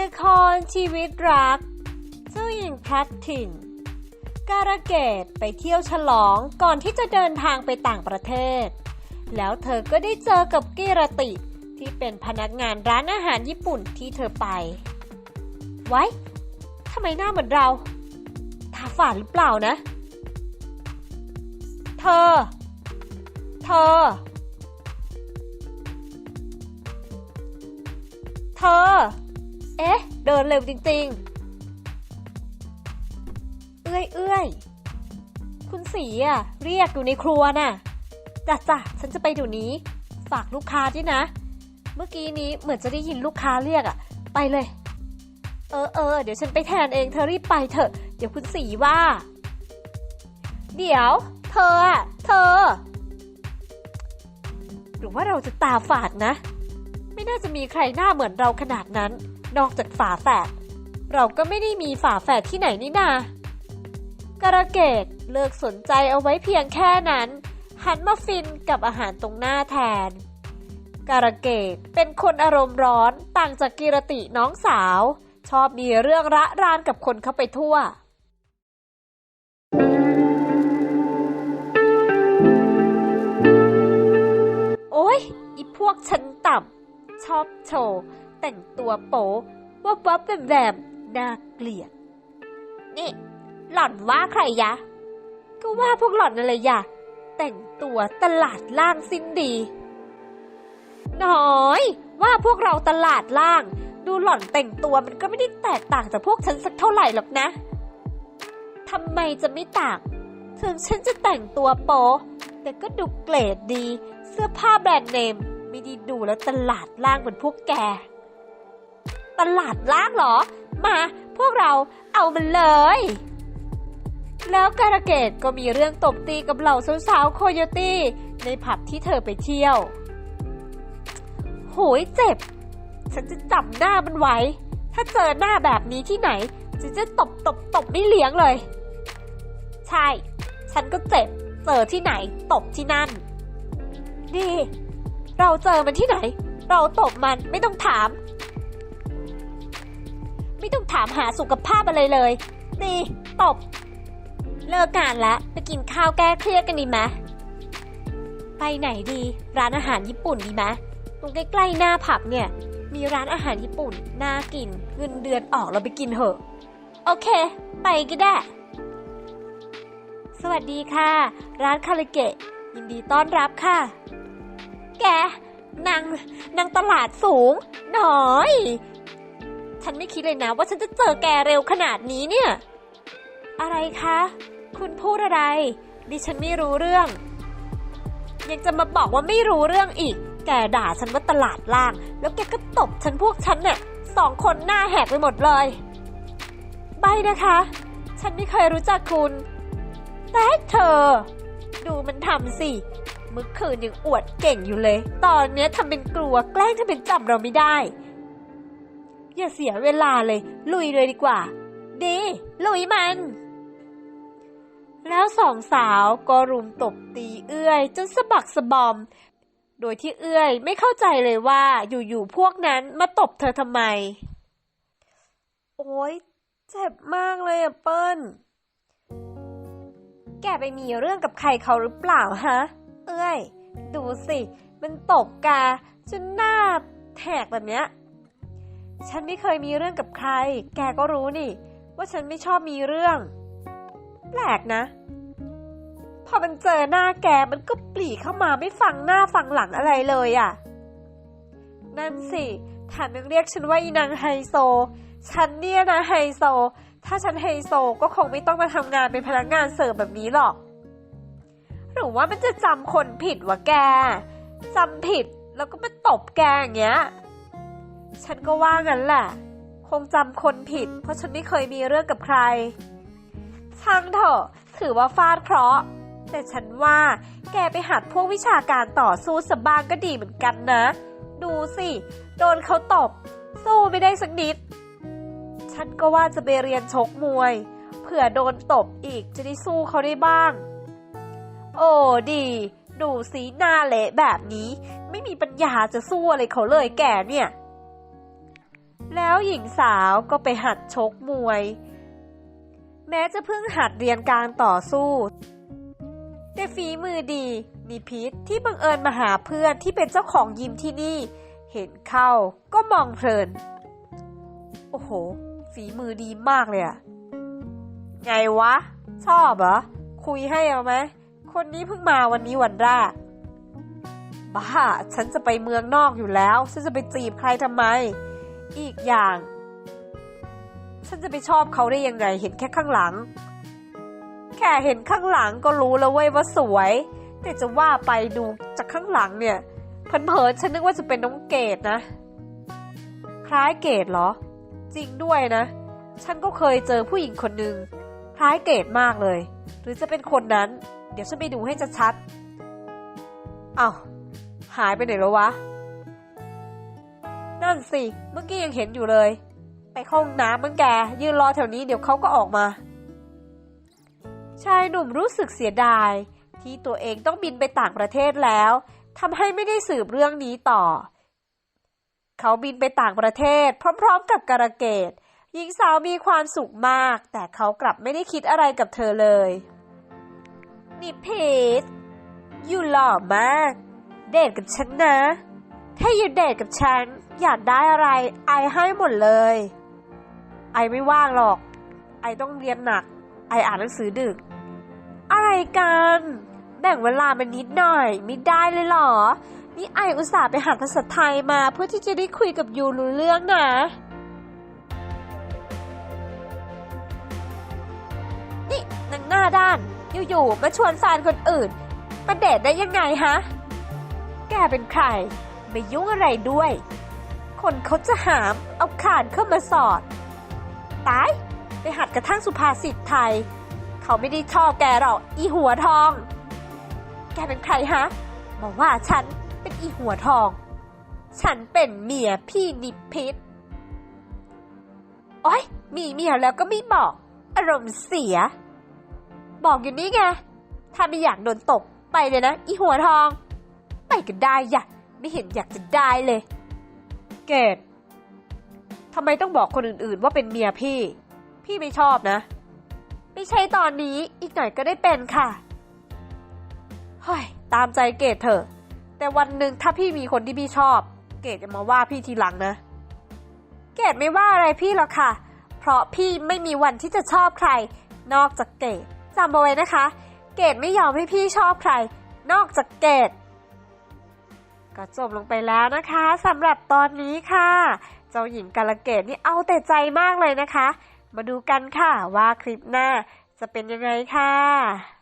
ละครชีวิตรัก เจ้าหญิงพลัดถิ่น การะเกดไปเที่ยวฉลองก่อนที่จะเดินทางไปต่างประเทศ แล้วเธอก็ได้เจอกับกิรติ ที่เป็นพนักงานร้านอาหารญี่ปุ่นที่เธอไป ไว้ทำไมหน้าเหมือนเราตาฝาดหรือเปล่านะ เธอ เธอ เธอ ดินเร็วจริงๆ เอื้อยเอื้อยคุณสีอะเรียกอยู่ในครัวน่ะจ้ะจ้ะฉันจะไปเดี๋ยวนี้ ฝากลูกค้าด้วยนะ เมื่อกี้นี้เหมือนจะได้ยินลูกค้าเรียกอะไปเลย เออเออเดี๋ยวฉันไปแทนเองเธอรีบไปเถอะ เดี๋ยวคุณสีว่า เดี๋ยว เธออะเธอ หรือว่าเราจะตาฝาดนะ ไม่น่าจะมีใครหน้าเหมือนเราขนาดนั้น นอกจากฝาแฝดเราก็ไม่ได้มีฝาแฝดที่ไหนนี่นาการะเกดเลิกสนใจเอาไว้เพียงแค่นั้น หันมาฟินกับอาหารตรงหน้าแทน การะเกดเป็นคนอารมณ์ร้อนต่างจากกิรติน้องสาว ชอบมีเรื่องระรานกับคนเข้าไปทั่วโอ้ยอีพวกชั้นต่ำชอบโชว์ แต่งตัวโป๊วับวับแวมแวมน่าเกลียด นี่ หล่อนว่าใครยะ ก็ว่าพวกหล่อนนั่นเลยยะ แต่งตัวตลาดล่างสิ้นดี น้อย ว่าพวกเราตลาดล่าง ดูหล่อนแต่งตัวมันก็ไม่ได้แตกต่างจากพวกฉันสักเท่าไหร่หรอกนะทำไมจะไม่ต่างถึงฉันจะแต่งตัวโป๊แต่ก็ดูเกรดดี เสื้อผ้าแบรนด์เนม ไม่ได้ดูแล้วตลาดล่างเหมือนพวกแก ตลาดล่างหรอ มาพวกเราเอามันเลย แล้วการะเกดก็มีเรื่องตบตีกับเหล่าสาวๆโคโยตี้ในผับที่เธอไปเที่ยว โหยเจ็บ ฉันจะจับหน้ามันไว้ ถ้าเจอหน้าแบบนี้ที่ไหน ฉันจะตบตบตบไม่เลี้ยงเลย ใช่ ฉันก็เจ็บ เจอที่ไหน ตบที่นั่น ดี เราเจอมันที่ไหน เราตบมันไม่ต้องถาม ไม่ต้องถามหาสุขภาพอะไรเลย ดีตบ เลิกงานล้วไปกินข้าวแก้เครียดกันดีไหมไปไหนดี ร้านอาหารญี่ปุ่นดีไหมตรงใกล้ๆหน้าผับเนี่ย มีร้านอาหารญี่ปุ่น น่ากิน เงินเดือนออกเราไปกินเถอะ โอเค ไปก็ได้ สวัสดีค่ะ ร้านคาราเกะ ยินดีต้อนรับค่ะ แกนางนางตลาดสูง หน่อย ฉันไม่คิดเลยนะว่าฉันจะเจอแกเร็วขนาดนี้เนี่ย อะไรคะ คุณพูดอะไร ดิฉันไม่รู้เรื่อง ยังจะมาบอกว่าไม่รู้เรื่องอีก แกด่าฉันว่าตลาดล่าง แล้วแกก็ตบฉันพวกฉันเนี่ยสองคนหน้าแหกไปหมดเลย ใบนะคะ ฉันไม่เคยรู้จักคุณ แต่เธอ ดูมันทำสิเมื่อคืนยังอวดเก่งอยู่เลย ตอนเนี้ยทำเป็นกลัวแกล้งทำเป็นจับเราไม่ได้ อย่าเสียเวลาเลย ลุยเลยดีกว่า ดี ลุยมัน แล้วสองสาวก็รุมตบตีเอื้อย จนสะบักสะบอม โดยที่เอื้อยไม่เข้าใจเลยว่าอยู่ๆพวกนั้นมาตบเธอทำไม โอ๊ย เจ็บมากเลยอะเปิ้ล แกไปมีเรื่องกับใครเขาหรือเปล่าฮะ เอ้ยดูสิ มันตบกาจนหน้าแถกแบบเนี้ย ฉันไม่เคยมีเรื่องกับใคร แกก็รู้นี่ ว่าฉันไม่ชอบมีเรื่อง แปลกนะ พอมันเจอหน้าแกมันก็ปลีเข้ามาไม่ฟังหน้าฟังหลังอะไรเลยอะ่ะ นั่นสิแถมยังเรียกฉันว่าอีนางไฮโซ ฉันเนี่ยนะไฮโซ ถ้าฉันไฮโซก็คงไม่ต้องมาทำงานเป็นพนักงานเสิร์ฟแบบนี้หรอก หรือว่ามันจะจำคนผิดวะแกจำผิดแล้วก็มาตบแกอย่างเงี้ย ฉันก็ว่างั้นแหละ คงจำคนผิด เพราะฉันไม่เคยมีเรื่องกับใคร ช่างเถอะ ถือว่าฟาดเคราะห์ แต่ฉันว่าแกไปหัดพวกวิชาการต่อสู้สบ้างก็ดีเหมือนกันนะ ดูสิ โดนเขาตบ สู้ไม่ได้สักนิด ฉันก็ว่าจะไปเรียนชกมวย เผื่อโดนตบอีกจะได้สู้เขาได้บ้าง โอ้ดีดูสีหน้าเละแบบนี้ ไม่มีปัญญาจะสู้อะไรเขาเลยแกเนี่ย แล้วหญิงสาวก็ไปหัดชกมวย แม้จะเพิ่งหัดเรียนการต่อสู้ แต่ฝีมือดี มีพิษที่บังเอิญมาหาเพื่อนที่เป็นเจ้าของยิมที่นี่ เห็นเข้าก็มองเพลิน โอ้โห ฝีมือดีมากเลยอะไงวะ ชอบเหรอ คุยให้เอาไหม คนนี้เพิ่งมาวันนี้วันแรกบ้า ฉันจะไปเมืองนอกอยู่แล้ว ฉันจะไปจีบใครทำไม อีกอย่าง ฉันจะไปชอบเขาได้ยังไงเห็นแค่ข้างหลัง แค่เห็นข้างหลังก็รู้แล้วเว้ยว่าสวย แต่จะว่าไปดูจากข้างหลังเนี่ยเผินๆฉันนึกว่าจะเป็นน้องเกดนะ คล้ายเกดเหรอ จริงด้วยนะ ฉันก็เคยเจอผู้หญิงคนหนึ่งคล้ายเกดมากเลย หรือจะเป็นคนนั้น เดี๋ยวฉันไปดูให้ชัดๆอ้าวหายไปไหนแล้ววะ นั่นสิ เมื่อกี้ยังเห็นอยู่เลย ไปห้องน้ำมั้งแก ยืนรอแถวนี้เดี๋ยวเขาก็ออกมา ชายหนุ่มรู้สึกเสียดาย ที่ตัวเองต้องบินไปต่างประเทศแล้วทำให้ไม่ได้สืบเรื่องนี้ต่อ เขาบินไปต่างประเทศ พร้อมๆ กับการะเกดหญิงสาวมีความสุขมาก แต่เขากลับไม่ได้คิดอะไรกับเธอเลย นี่พีทอยู่หล่อมาก เดทกับฉันนะ ถ้าอยู่เดทกับฉัน อยากได้อะไร ไอให้หมดเลย ไอไม่ว่างหรอก ไอต้องเรียนหนัก ไออ่านหนังสือดึก อะไรกัน แบ่งเวลามานิดหน่อย ไม่ได้เลยหรอ นี่ไออุตส่าห์ไปหาภาษาไทยมาเพื่อที่จะได้คุยกับยูรู้เรื่องนะ นี่นางหน้าด้าน อยู่ๆมาชวนแฟนคนอื่นมาเดทได้ยังไงฮะ แกเป็นใครไม่ยุ่งอะไรด้วย คนเขาจะหาม เอาขานเข้ามาสอด ตาย ไปหัดกระทั่งสุภาษิตไทย เขาไม่ได้ชอบแกหรอก อีหัวทอง แกเป็นใครฮะบอกว่าฉันเป็นอีหัวทอง ฉันเป็นเมียพี่นิพิษโอ๊ยมีเมียแล้วก็ไม่บอก อารมณ์เสีย บอกอยู่นี่ไง ถ้าไม่อยากโดนตบไปเลยนะ อีหัวทอง ไปก็ได้อย่ะ ไม่เห็นอยากจะได้เลย เกดทำไมต้องบอกคนอื่นๆ ว่าเป็นเมียพี่ พี่ไม่ชอบนะ ไม่ใช่ตอนนี้อีกหน่อยก็ได้เป็นค่ะเฮ้ยตามใจเกดเถอะ แต่วันหนึ่งถ้าพี่มีคนที่พี่ชอบ เกดจะมาว่าพี่ทีหลังนะ เกดไม่ว่าอะไรพี่หรอกค่ะ เพราะพี่ไม่มีวันที่จะชอบใคร นอกจากเกดจำเอาไว้นะคะ เกดไม่ยอมให้พี่ชอบใคร นอกจากเกด ก็จบลงไปแล้วนะคะสำหรับตอนนี้ค่ะ เจ้าหญิงกาลเกตนี่เอาแต่ใจมากเลยนะคะ มาดูกันค่ะว่าคลิปหน้าจะเป็นยังไงค่ะ